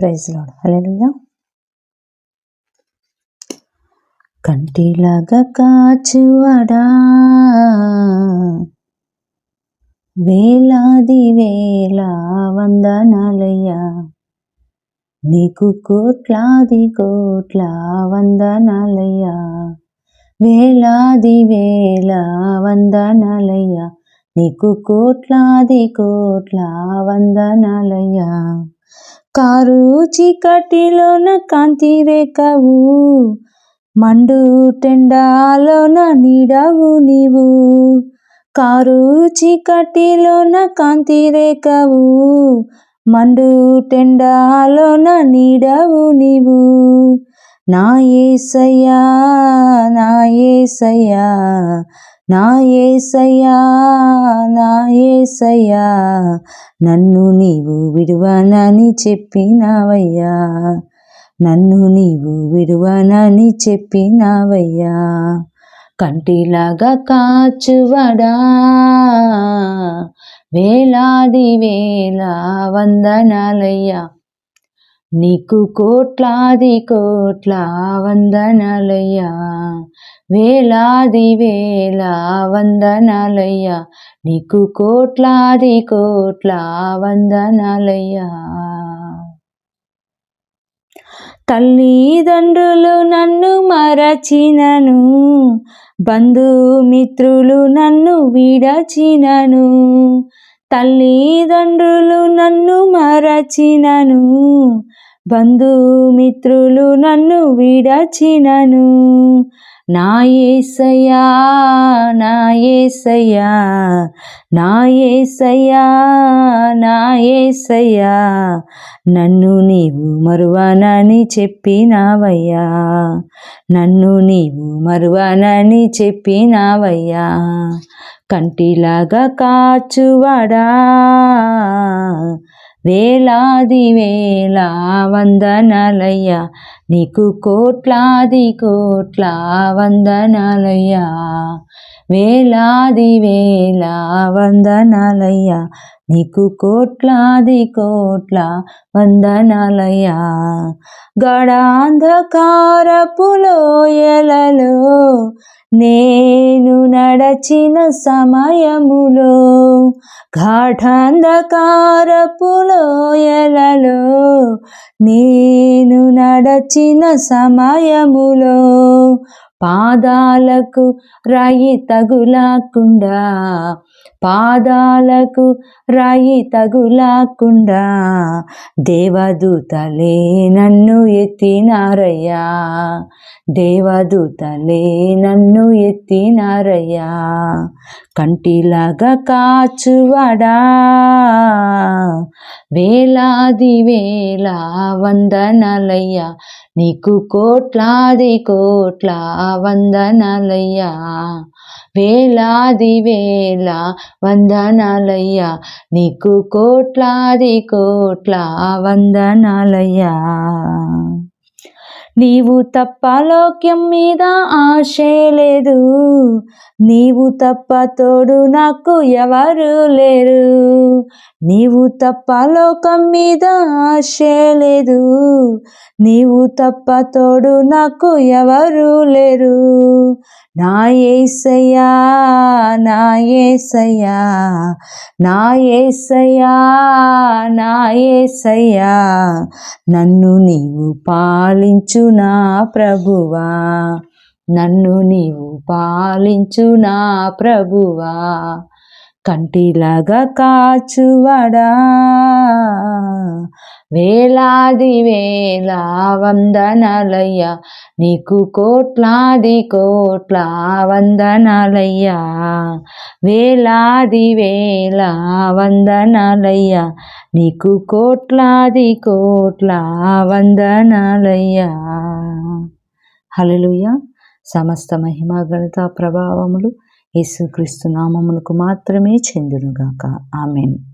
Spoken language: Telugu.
Praise load. హల్లెలూయా. కంటిలాగా కాచువడా? వేలాది వేల వందనాలయ్యా. నీకు కోట్లాది కోట్ల వందనాలయ్యా. వేలాది వేల వందనాలయ్యా. నీకు కోట్లాది కోట్ల వందనాలయ్యా. కారు చీకటిలోన కాంతి రేఖవు మండు టెండాలోన నీడవు నీవు. కారు చీకటిలోన కాంతి రేఖవు మండు టెండాలోన నీడవు నీవు. నా ఏసయ్యా నా ఏసయ్యా నా ఏసయ్యా నా ఏసయ్యా నన్ను నీవు విడువనని చెప్పినావయ్యా. నన్ను నీవు విడువనని చెప్పినావయ్యా. కంటిలాగా కాచువడా వేలాది వేల వందనాలయ్యా. నీకు కోట్లాది కోట్ల వందనాలయ్యా. వేలాది వేల వందనాలయ్యా. నీకు కోట్లాది కోట్ల వందనాలయ్యా. తల్లిదండ్రులు నన్ను మరచినను బంధుమిత్రులు నన్ను విడచినను. తల్లిదండ్రులు నన్ను మరచినను బంధుమిత్రులు నన్ను విడచినను. నా ఏసయ్యా నా ఏసయ్యా నా ఏసయ్యా నా ఏసయ్యా నన్ను నీవు మరువనని చెప్పినావయ్యా నన్ను నీవు మరువనని చెప్పినావయ్యా కంటిలాగా కాచువాడా వేలాది వేలా వందనాలయ్యా నీకు కోట్లాది కోట్ల వందనాలయ్యా. వేలాది వేల వందనాలయ్యా. నీకు కోట్లాది కోట్ల వందనాలయ్యా. గడాంధకారపు లోయలలో నేను నడచిన సమయములో ఘాఠాంధకారపు లోయలలో నేను నడచిన సమయములో పాదాలకు రాయి తగులాకుండా పాదాలకు రాయి తగులాకుండా దేవదూతలే నన్ను ఎత్తినారయ్యా దేవదూతలే నన్ను ఎత్తినారయ్యా కంటిలాగా కాచువడా వేలాది వేల వందనలయ్యా నీకు కోట్లాది కోట్లా వందనాలయ్యా. వేలాది వేల వందనాలయ్యా. నీకు కోట్లాది కోట్ల వందనాలయ్యా. నీవు తప్ప లోక్యం మీద ఆశే లేదు. నీవు తప్ప తోడు నాకు ఎవరు లేరు. నీవు తప్ప లోకం మీద ఆశే లేదు. నీవు తప్ప తోడు నాకు ఎవరు లేరు. నా ఏసయ్యా నా ఏసయ్యా నా ఏసయ్యా నా ఏసయ్యా నన్ను నీవు పాలించు నా ప్రభువా నన్ను నీవు పాలించు నా ప్రభువా. కంటిలాగా కాచువడా? వేలాది వేల వందనాలయ్యా నీకు కోట్లాది కోట్ల వందనాలయ్యా. వేలాది వేల వందనాలయ్యా నీకు కోట్లాది కోట్ల వందనాలయ్యా. హలలుయ సమస్త మహిమ గణత ప్రభావములు యేసుక్రీస్తు నామములకు మాత్రమే చెందునుగాక. ఆమెన్.